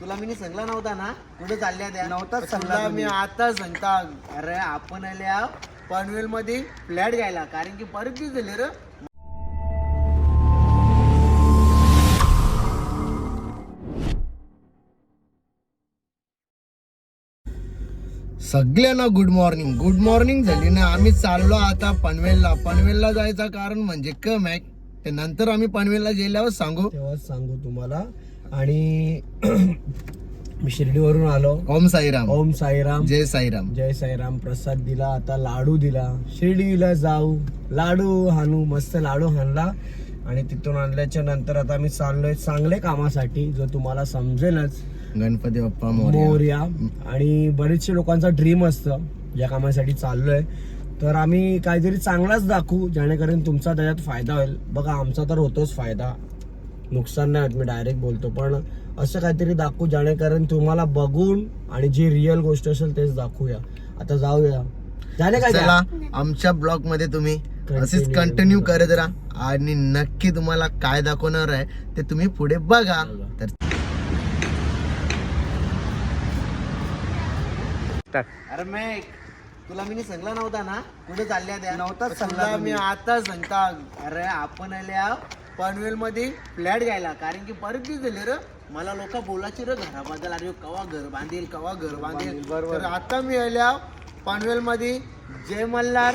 तुला मी सांगला नव्हता ना? कुठे चालल्या त्या? नव्हताच तर सांगला. मी आता सांगता. अरे आपण आल्या पनवेल मध्ये फ्लॅट घ्यायला. कारण की परत दिवस झाले रे. सगळ्यांना गुड मॉर्निंग गुड मॉर्निंग झाली ना. आम्ही चाललो आता पनवेलला. पनवेलला जायचं कारण म्हणजे कम आहे. ते नंतर आम्ही पनवेलला गेल्यावर सांगू. तेव्हाच सांगू तुम्हाला. आणि मी शिर्डीवरून आलो. ओम साईराम. ओम साईराम. जय साईराम. जय साईराम. प्रसाद दिला आता लाडू दिला. शिर्डीला जाऊ. लाडू हाणू मस्त लाडू हाणला. आणि तिथून आणल्याच्या नंतर आता आम्ही चाललोय चांगल्या कामासाठी जो तुम्हाला समजेलच. गणपती बाप्पा मोरया. मोर्या. आणि बरेचशे लोकांचा ड्रीम असतं ज्या कामासाठी चाललोय. तर आम्ही काहीतरी चांगलाच दाखवू जेणेकरून तुमचा त्याच्यात फायदा होईल. बघा आमचा तर होतोच फायदा. नुकसान नाही होत मी डायरेक्ट बोलतो. पण असं काहीतरी दाखवू जेणेकरून तुम्हाला बघून आणि जी रिअल गोष्ट असेल तेच दाखवूया. आता जाऊया. झाले काय चला आमच्या ब्लॉगमध्ये तुम्ही असेच कंटिन्यू करत राहा आणि नक्की तुम्हाला काय दाखवणार आहे ते तुम्ही पुढे बघा. तर अरे मॅक तुला मी सांगला नव्हता ना? कुठे चालल्या तर सांगला मी. आता सांगता. अरे आपण आल्या पनवेल मध्ये फ्लॅट घ्यायला. कारण की परत दिवस झाले रे मला लोक बोलायचे रे घराबद्दल. अरे कवा घर बांधील कवा घर बांधील. तर आता मी आल्या पनवेल मध्ये जय मल्हार.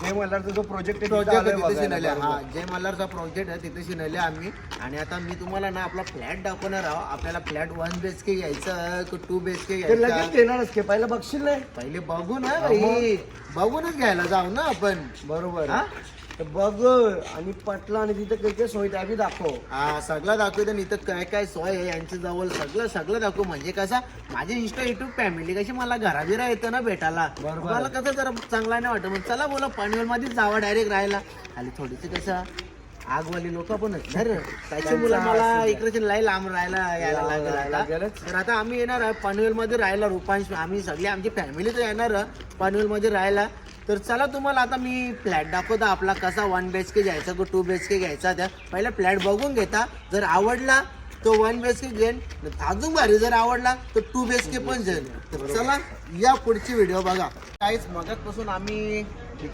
जय मल्हारचा जो प्रोजेक्ट प्रोजेक्ट तिथे हा जय मल्हारचा प्रोजेक्ट आहे तिथे शिनले आम्ही. आणि आता मी तुम्हाला ना आपला फ्लॅट दाखवणार आहो. आपल्याला flat one B H K घ्यायचा टू बी एच के ते लगेच घ्यायचा देणारच की पहिलं बघशील नाही पहिले बघू ना भाई बघूनच घ्यायला जाऊ ना आपण. बरोबर. हा? तर बघ आणि पटला आणि तिथे काही काही सोय त्या बी दाखव. हा सगळं दाखवतो आणि इथं काय काय सोय आहे यांच्या जवळ. सगळं सगळं दाखवू. म्हणजे कसं माझी इंस्टा युट्यूब फॅमिली कशी मला घराबिरा येतं ना भेटायला. बरोबर. मला कसं जरा चांगला नाही वाटत. मग चला बोला पनवेल मध्येच जावा डायरेक्ट राहायला. आणि थोडीशी कसं आगवाली लोक पण आहेत. ना रे त्याच्यामुळे मला इकडचे लाई लांब राहायला यायला लागलं. तर आता आम्ही येणार आहे पनवेल मध्ये राहायला रुपांश. आम्ही सगळी आमची फॅमिली तर येणार पनवेल मध्ये राहायला. तर चला तुम्हाला आता मी फ्लॅट दाखवता आपला कसा वन बी एच के घ्यायचा किंवा टू बी एच के घ्यायचा त्या. पहिला फ्लॅट बघून घेता. जर आवडला तो वन बी एच के घेईन अजून भारी जर आवडला तर टू बी एच के पण जाईल तर चला या पुढची व्हिडिओ बघा. काहीच मगापासून आम्ही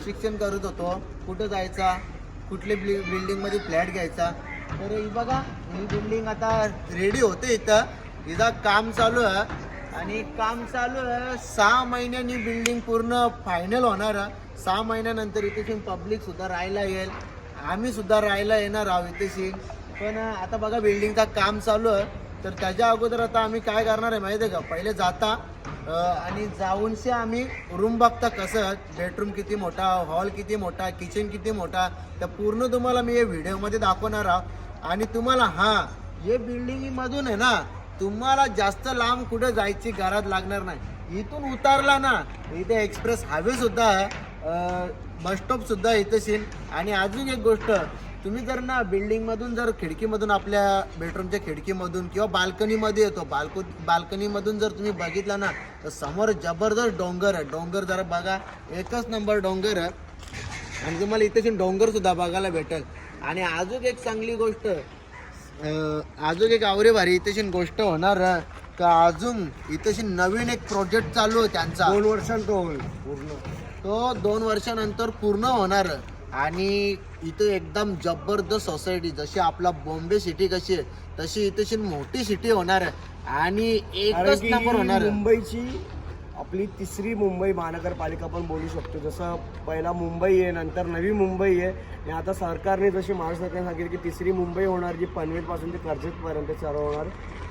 शिक्षण करत होतो. कुठं जायचा? कुठल्या बिल बिल्डिंगमध्ये फ्लॅट घ्यायचा? तर ही बघा ही बिल्डिंग आता रेडी होते इथं. हिचं काम चालू आहे. आणि काम चालू आहे. सहा महिन्यांनी बिल्डिंग पूर्ण फायनल होणार आहे. सहा महिन्यानंतर इथे पब्लिक सुद्धा राहायला येईल. आम्ही सुद्धा राहायला येणार आहोत इथे पण आता बघा बिल्डिंगचं काम चालू आहे. तर त्याच्या अगोदर आता आम्ही काय करणार आहे माहिती आहे का? पहिले जाता आणि जाऊनसे आम्ही रूम बघता कसं बेडरूम किती मोठा हॉल किती मोठा किचन किती मोठा. तर पूर्ण तुम्हाला मी हे व्हिडिओमध्ये दाखवणार आहोत आणि तुम्हाला हां हे बिल्डिंगमधून आहे ना तुम्हाला जास्त लांब कुठं जायची गरज लागणार नाही. इथून उतारला ना इथे एक्सप्रेस हायवे सुद्धा बस स्टॉप सुद्धा इथे सीन आणि अजून एक गोष्ट तुम्ही जर ना बिल्डिंगमधून जर खिडकीमधून आपल्या बेडरूमच्या खिडकीमधून किंवा बाल्कनीमध्ये येतो बाल्को बाल्कनीमधून जर तुम्ही बघितला ना तर समोर जबरदस्त डोंगर आहे. डोंगर जरा बघा. एकच नंबर डोंगर आहे. आणि तुम्हाला इथे डोंगर सुद्धा बघायला भेटेल. आणि अजून एक चांगली गोष्ट अजून एक आवरे भारी इथेशी गोष्ट होणार का अजून इथेशी नवीन एक प्रोजेक्ट चालू आहे त्यांचा दोन वर्षांत होईल पूर्ण तो दोन वर्षानंतर पूर्ण होणार. आणि इथं एकदम जबरदस्त सोसायटी जशी आपला बॉम्बे सिटी कशी आहे तशी इथेशी मोठी सिटी होणार आणि एकच नंबर होणार. मुंबईची आपली तिसरी मुंबई महानगरपालिका पण बोलू शकतो. जसं पहिला मुंबई आहे नंतर नवी मुंबई आहे. आणि आता सरकारने जशी महाराष्ट्र सरकारने सांगितलं की तिसरी मुंबई होणार जी पनवेलपासून ते कर्जतपर्यंत सर्व होणार.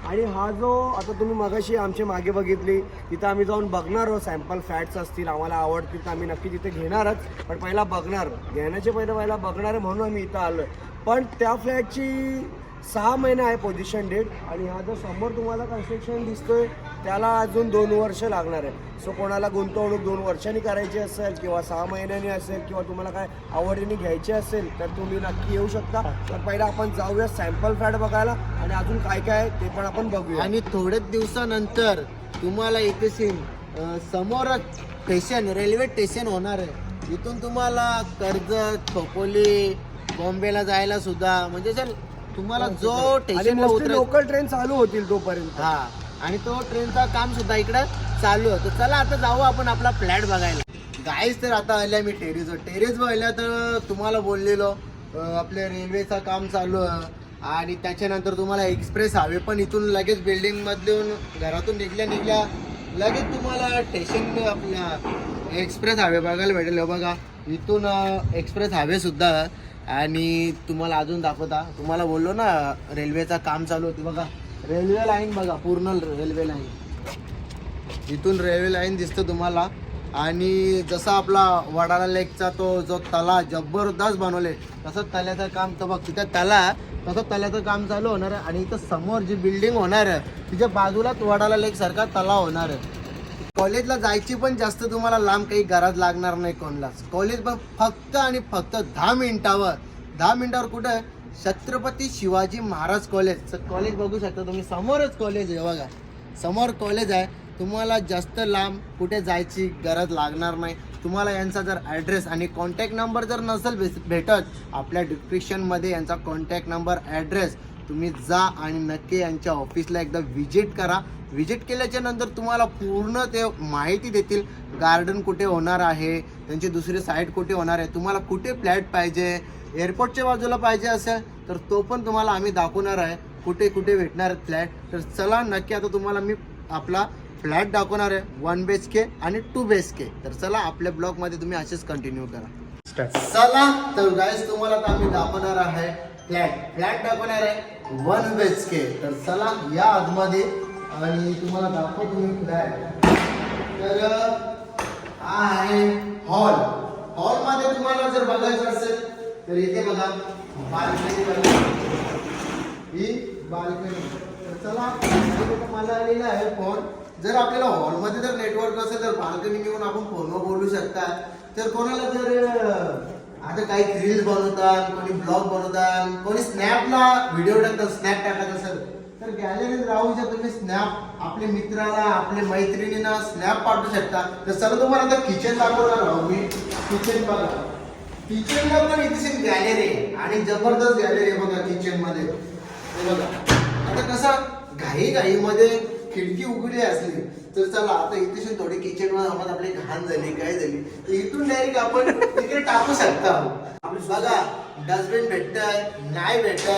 आणि हा जो आता तुम्ही मगाशी आमच्या मागे बघितली तिथं आम्ही जाऊन बघणार आहोत. सॅम्पल फॅट्स असतील आम्हाला आवडतील तर आम्ही नक्की तिथे घेणारच. पण पहिला बघणार घेण्याच्या पहिलं पहिला बघणार आहे म्हणून आम्ही इथं आलो पण त्या फ्लॅटची सहा महिने आहे पोझिशन डेट आणि हा जो समोर तुम्हाला कन्स्ट्रक्शन दिसतोय त्याला अजून दोन वर्ष लागणार आहे सो कोणाला गुंतवणूक दोन वर्षांनी करायची असेल किंवा सहा महिन्यांनी असेल किंवा तुम्हाला काय आवडीने घ्यायची असेल तर तुम्ही नक्की येऊ शकता. तर पहिला आपण जाऊया सॅम्पल फ्लॅट बघायला आणि अजून काय काय आहे ते पण आपण बघूया. आणि थोड्याच दिवसानंतर तुम्हाला इथे सीन समोरच स्टेशन रेल्वे स्टेशन होणार आहे. इथून तुम्हाला कर्जत खोपोली बॉम्बेला जायला सुद्धा म्हणजे जर तुम्हाला जो आणि स्टेशनला मोस्टली उतरेल लोकल ट्रेन चालू होतील तोपर्यंत. हा. आणि तो ट्रेनचा काम सुद्धा इकडं चालू आहे. तर चला आता जाऊ आपण आपला फ्लॅट बघायला. गाईच तर आता आल्या मी टेरेसवर. टेरेस आल्या तर तुम्हाला बोललेलो आपल्या रेल्वेचं काम चालू आहे. आणि त्याच्यानंतर तुम्हाला एक्सप्रेस हवे पण इथून लगेच बिल्डिंगमधून घरातून निघल्या निघल्या लगेच तुम्हाला स्टेशन आपल्या एक्सप्रेस हवे बघायला भेटेल. बघा इथून एक्सप्रेस हवे सुद्धा. आणि तुम्हाला अजून दाखवता. तुम्हाला बोललो ना रेल्वेचं काम चालू होती. बघा रेल्वे लाईन बघा पूर्ण रेल्वे लाईन. इथून रेल्वे लाईन दिसतं तुम्हाला. आणि जसा आपला वडाला लेकचा तो जो तला जबरदस्त बनवले तसं तल्याचं काम तर बघ तिथं तला तसं तल्याचं काम चालू होणार आहे. आणि इथं समोर जी बिल्डिंग होणार आहे तिच्या बाजूलाच वडाला लेक सारखा तलाव होणार आहे. कॉलेजला जायची पण जास्त तुम्हाला लांब काही गरज लागणार नाही कोणलाच. कॉलेज पण फक्त आणि फक्त दहा मिनिटावर दहा मिनिटावर कुठं? छत्रपती शिवाजी महाराज कॉलेज कॉलेज बघू शकता तुम्ही. समोरच कॉलेज आहे बघा. समोर कॉलेज आहे. तुम्हाला जास्त लांब कुठे जायची गरज लागणार नाही. तुम्हाला यांचा जर ॲड्रेस आणि कॉन्टॅक्ट नंबर जर नसेल भेटत आपल्या डिस्क्रिप्शनमध्ये यांचा कॉन्टॅक्ट नंबर ॲड्रेस तुम्ही जा आणि नक्की यांच्या ऑफिसला एकदा व्हिजिट करा. व्हिजिट केल्याच्यानंतर तुम्हाला पूर्ण ते माहिती देतील गार्डन कुठे होणार आहे त्यांची दुसरी साईड कुठे होणार आहे तुम्हाला कुठे फ्लॅट पाहिजे एअरपोर्टच्या बाजूला पाहिजे असेल तर तो पण तुम्हाला आम्ही दाखवणार आहे. कुठे कुठे भेटणार फ्लॅट तर चला नक्की आता तुम्हाला मी आपला फ्लॅट दाखवणार आहे वन बी एच के आणि टू बी एच के तर चला आपल्या ब्लॉगमध्ये तुम्ही असेच कंटिन्यू करा. चला तर गाईस तुम्हाला आता आम्ही दाखवणार आहे. फ्लॅट. फ्लॅट दाखवणार आहे. वन बेच के तर चला या आतमध्ये. आणि तुम्हाला दाखवतो मी फ्लॅट. तर हा आहे हॉल. हॉलमध्ये तुम्हाला जर बघायचं असेल तर इथे बघा बाल्कनी ही बाल्कनी. तर चला तुम्हाला आलेला आहे फोन. जर आपल्याला हॉलमध्ये जर नेटवर्क असेल तर बाल्कनी घेऊन आपण फोनवर बोलू शकता. तर कोणाला जर आता काही रील्स बनवतात कोणी ब्लॉग बनवतात कोणी स्नॅपला व्हिडिओ टाकतात स्नॅप टाकत असेल तर गॅलरीत राहून जर तुम्ही स्नॅप आपल्या मित्राला आपल्या मैत्रिणींना स्नॅप पाठवू शकता. तर सर तुम्हाला आता किचन दाखवणार राहू मी किचन बघा. किचनला पण इथे गॅलरी आहे. आणि जबरदस्त गॅलरी आहे बघा किचनमध्ये. बघा. आता कसं घाई घाईमध्ये खिडकी उघडी असली तर चला आता इथे थोडी किचनमध्ये आम्हाला आपली घाण झाली काय झाली. तर इथून डायरेक्ट आपण तिकडे टाकू शकता आपली बघा डस्टबिन भेटतंय नाही भेटत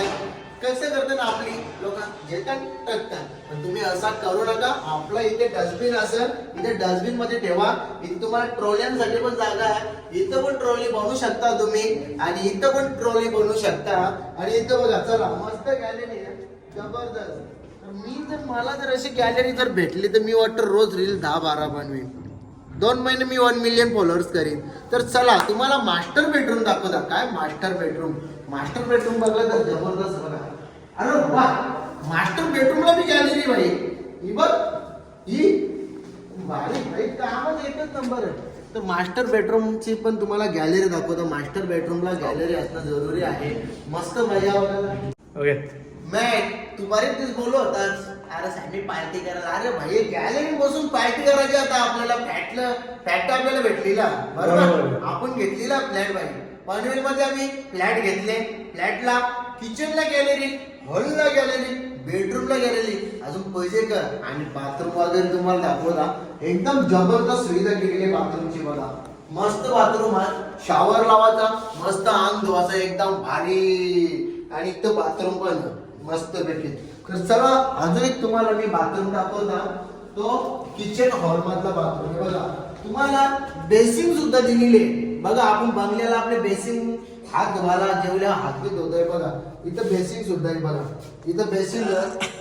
कसं करतात आपली लोक? घेतात टाकतात. पण तुम्ही असा करू नका. आपला इथे डस्टबिन असेल इथे डस्टबिनमध्ये ठेवा. इथे तुम्हाला ट्रॉल्यांसाठी पण जागा आहे. इथं पण ट्रॉली बनवू शकता तुम्ही. आणि इथं पण ट्रॉली बनवू शकता. आणि इथं बघा चला मस्त गॅलरी आहे. जबरदस्त. मी जर मला जर अशी गॅलरी जर भेटली तर मी वाटतं रोज रील दहा बारा बनवीन. दोन महिने मी वन मिलियन फॉलोअर्स करीन. तर चला तुम्हाला मास्टर बेडरूम दाखवता. काय मास्टर बेडरूम मास्टर बेडरूम बघलं तर जबरदस्त बघा. अरे वा! मास्टर बेडरूमला मी गॅलरी भाई. ही बघ. ही? भारी भाई कामच एकच नंबर आहे. तर मास्टर बेडरूमची पण तुम्हाला गॅलरी दाखवतो. मास्टर बेडरूमला गॅलरी असणं जरुरी आहे. मस्त मजा. ओके मॅक तू बरेच दिवस बोललो होतास अरे सँडी पार्टी करायला अरे भाई गॅलरी बसून पार्टी करायची आता आपल्याला फ्लॅटला फ्लॅट आपल्याला भेटलेला बरोबर. आपण घेतलेला फ्लॅट भाई. पनवेल मध्ये आम्ही फ्लॅट घेतले. फ्लॅटला किचनला गॅलरी हॉलला गॅलरी बेडरूमला गॅलरी. अजून पैसे कर. आणि बाथरूम वगैरे तुम्हाला दाखवला एकदम जबरदस्त सुविधा केलेली आहे बाथरूमची बघा. मस्त बाथरूम आहे. शॉवर लावायचा मस्त अंग धुवायचा एकदम भारी. आणि इथं बाथरूम पण. मस्त पैकी. तर चला अजून एक तुम्हाला मी बाथरूम दाखवता. तो किचन हॉल मधला बाथरूम बघा तुम्हाला बेसिन सुद्धा दिलेली आहे. बघा आपण बंगल्याला आपले बेसिन हात धुवायला जेवल्या हात बी धुतोय बघा. इथं बेसिन सुद्धा आहे बघा. इथं बेसिन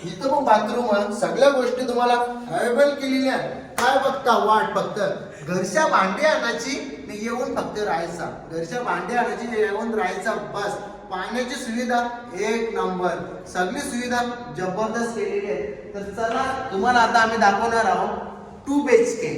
इथं पण बाथरूम सगळ्या गोष्टी तुम्हाला अवेलेबल केलेल्या आहे काय बघता वाट फक्त? घरच्या भांडे आणायची आणि येऊन फक्त राहायचा. घरच्या भांडे आणायची येऊन राहायचा. बस. पाण्याची सुविधा एक नंबर. सगळी सुविधा जबरदस्त केलेली आहे. तर चला तुम्हाला आता आम्ही दाखवणार आहोत टू बेच के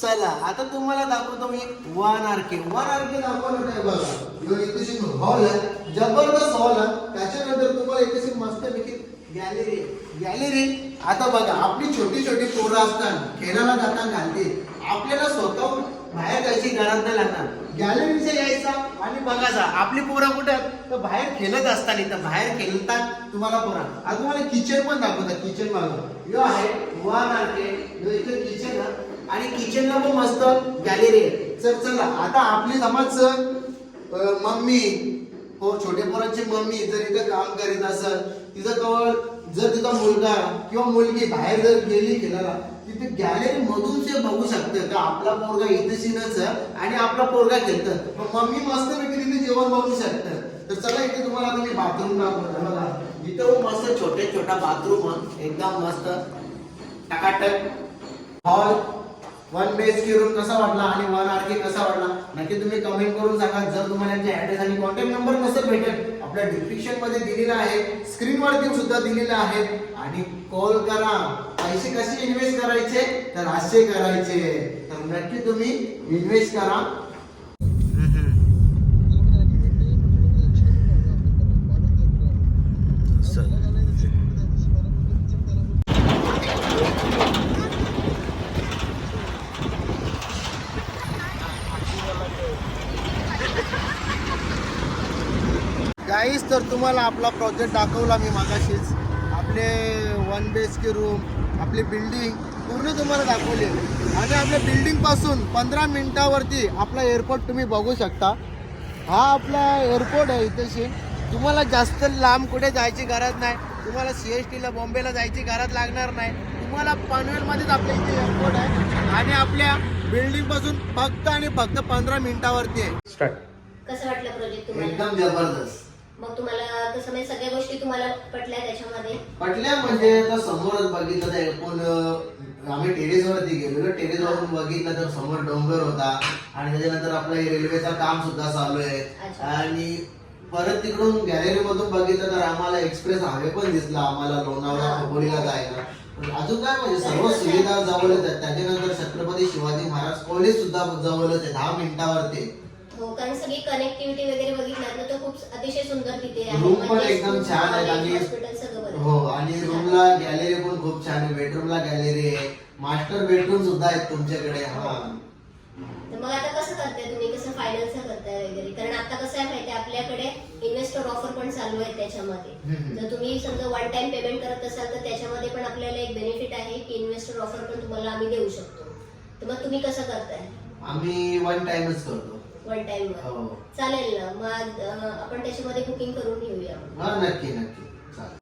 चला आता तुम्हाला दाखवतो मी one R K one R K दाखवणार नाही बघा. ह्यो हॉल आहे. जबरदस्त हॉल आहे. त्याच्यानंतर तुम्हाला इथे मस्त पैकी गॅलरी गॅलरी आता बघा आपली छोटी छोटी पोरं असतात. खेळायला जाताना घालते आपल्याला स्वतःहून बाहेर जायची गरज नाही लागणार. गॅलरीच्या यायचा आणि बघायचा. आपली पोरं कुठं तर बाहेर खेळत असताना इथं बाहेर खेळतात तुम्हाला पोरं. आता तुम्हाला किचन पण दाखवतात किचन बघा यो आहे वन आहे यो इथं किचन आणि किचनला पण मस्त गॅलरी आहे. चल चला आता आपली समाज अं, मम्मी. हो छोटे पोरांची मम्मी जर इथं काम करीत असेल तिचं कवळ जर तिचा मुलगा किंवा मुलगी बाहेर जर गेली खेळायला तिथे गॅलरी मधून ते बघू शकतं. का आपला पोरगा इथे शिनच आणि आपला पोरगा खेळतं मग मम्मी मस्त पैकी तिथे जेवण बघू शकतं. तर चला इथे तुम्हाला तुम्ही बाथरूम दाखवतो. बघा इथं हो मस्त छोटे छोटा बाथरूम एकदम मस्त. टकाटक. हॉल वन बेस किरून रूम कसा वाटला आणि वन आर के कसा वाटला? नक्की तुम्ही कमेंट करून सांगा. जर तुम्हाला यांचे ऍड्रेस आणि कॉन्टॅक्ट नंबर कसं भेटेल आपल्या डिस्क्रिप्शनमध्ये दिलेला आहे. स्क्रीन वरती सुद्धा दिलेला आहे. आणि कॉल करा. पैसे कसे इन्व्हेस्ट करायचे? तर असे करायचे. तर नक्की तुम्ही इन्व्हेस्ट करा. तर तुम्हाला आपला प्रोजेक्ट दाखवला मी मागाशीच. One B H K room आपली बिल्डिंग पूर्ण तुम्हाला दाखवली. आणि आपल्या बिल्डिंगपासून पंधरा मिनिटावरती आपला एअरपोर्ट तुम्ही बघू शकता. हा आपला एअरपोर्ट आहे इथेशी. तुम्हाला जास्त लांब कुठे जायची गरज नाही. तुम्हाला सी एस टीला बॉम्बेला जायची गरज लागणार नाही. तुम्हाला पनवेलमध्येच आपल्या इथे एअरपोर्ट आहे. आणि आपल्या बिल्डिंगपासून फक्त आणि फक्त पंधरा मिनिटावरती आहे. कसं वाटलं प्रोजेक्ट तुम्हाला? एकदम जबरदस्त. मग तुम्हाला कसं म्हणजे सगळ्या गोष्टी तुम्हाला पटल्या त्याच्यामध्ये? पटल्या म्हणजे आता समोरच बघितलं तर एकूण अं, आम्ही टेरेस वरती गेलो टेरेस वरून बघितलं तर समोर डोंगर होता. आणि त्याच्यानंतर आपलं रेल्वेचं काम सुद्धा चालू आहे. अच्छा. आणि परत तिकडून गॅलरी मधून बघितलं तर आम्हाला एक्सप्रेस हायवे पण दिसला. आम्हाला लोणावळा हा. खोपोलीला जायला. पण अजून काय म्हणजे सर्व सुविधा जवळच आहेत. त्याच्यानंतर छत्रपती शिवाजी महाराज कॉलेज सुद्धा जवळच आहे. दहा मिनिटावरती. हो कारण सगळी कनेक्टिव्हिटी वगैरे बघितलं तर खूप अतिशय सुंदर तिथे आहे. पण म्हणजे एकदम school, छान आहेत college, आणि- hospital सगळं बरं. आहे. हो आणि रूमला गॅलरी पण खूप छान आहे बेडरूमला गॅलरी आहे. मास्टर बेडरूम सुद्धा आहेत तुमच्याकडे हा. तर मग आता कसं करताय तुम्ही? कसं फायनान्सचं करताय वगैरे? कारण आता कसं आहे माहिती आपल्याकडे इन्व्हेस्टर ऑफर पण चालू आहे त्याच्यामध्ये. जर तुम्ही समजा वन टाइम पेमेंट करत असाल तर त्याच्यामध्ये पण आपल्याला एक बेनिफिट आहे की इन्व्हेस्टर ऑफर पण तुम्हाला आम्ही देऊ शकतो. तर मग तुम्ही कसं करताय? आम्ही वन टाइमच करतो. वन टाइम हो. चालेल ना मग अं, आपण त्याच्यामध्ये बुकिंग करून घेऊया. हा नक्की नक्की. चालेल.